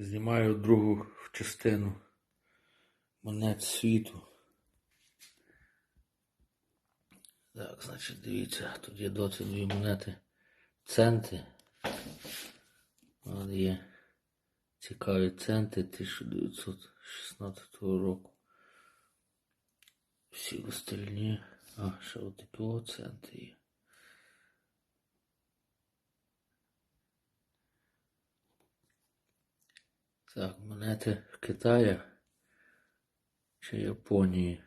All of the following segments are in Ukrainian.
Знімаю другу частину монет світу. Так, значить, дивіться, тут є доці дві монети. Центи. От є цікаві центи 1916 року. Всі остальні. А, ще от такі от є. Так, монети в Китаї чи Японії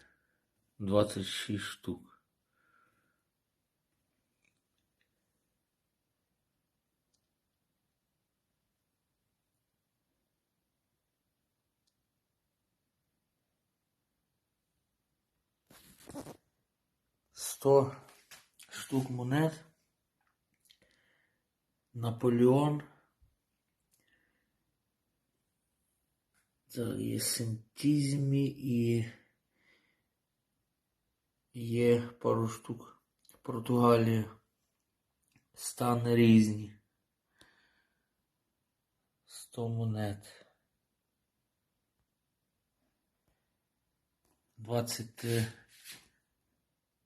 26 штук. Сто штук монет. Наполеон. Так, є синтізмі і є пару штук в Португалії. Стани різні. 100 монет. 23,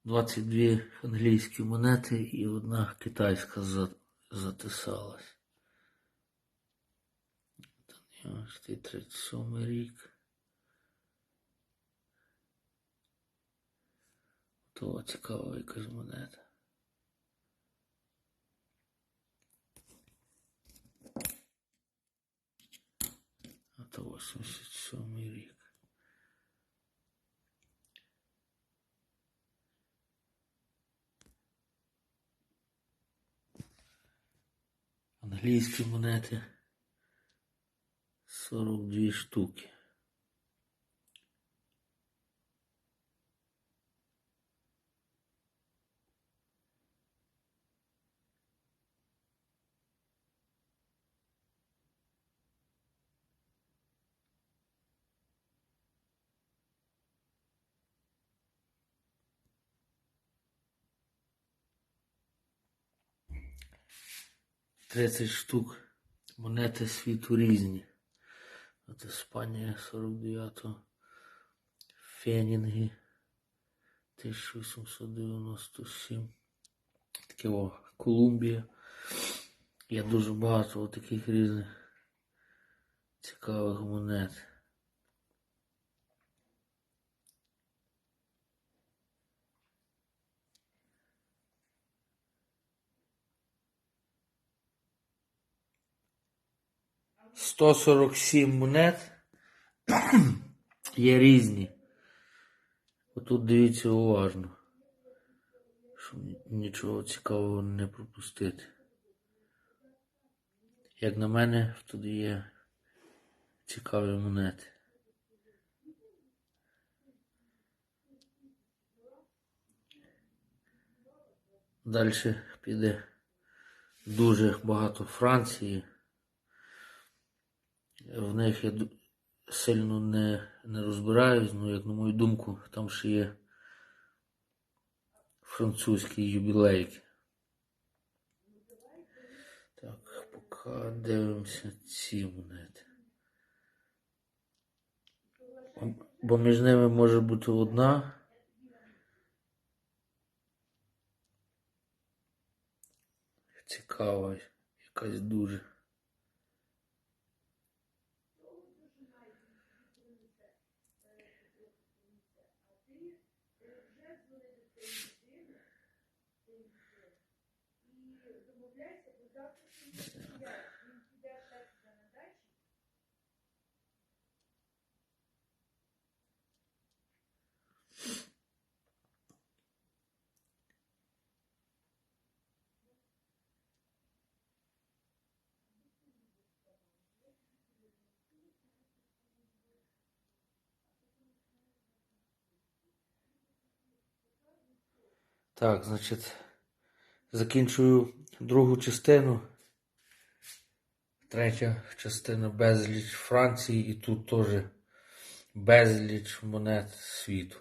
22 англійські монети і одна китайська затисалась. Ось цей 37 рік. То цікава якась монета. А то 87 рік. Англійські монети. 42 штуки. Тридцять штук монети світу різні. От Іспанія 49-го. Фенінги 1897. Таке о, Колумбія. Є дуже багато таких різних цікавих монет. Сто сорок сім монет є різні. Отут дивіться уважно, щоб нічого цікавого не пропустити. Як на мене, тут є цікаві монети. Далі піде дуже багато Франції. В них я сильно не, не розбираюсь, ну, як на мою думку, там ще є французькі юбілейки. Так, поки дивимося ці монети. Бо між ними може бути одна. Цікава, якась дуже. ти вже дзвони до своєї людини і домовляйся, бо завтра Так, значить, закінчую другу частину. Третя частина безліч Франції і тут теж безліч монет світу.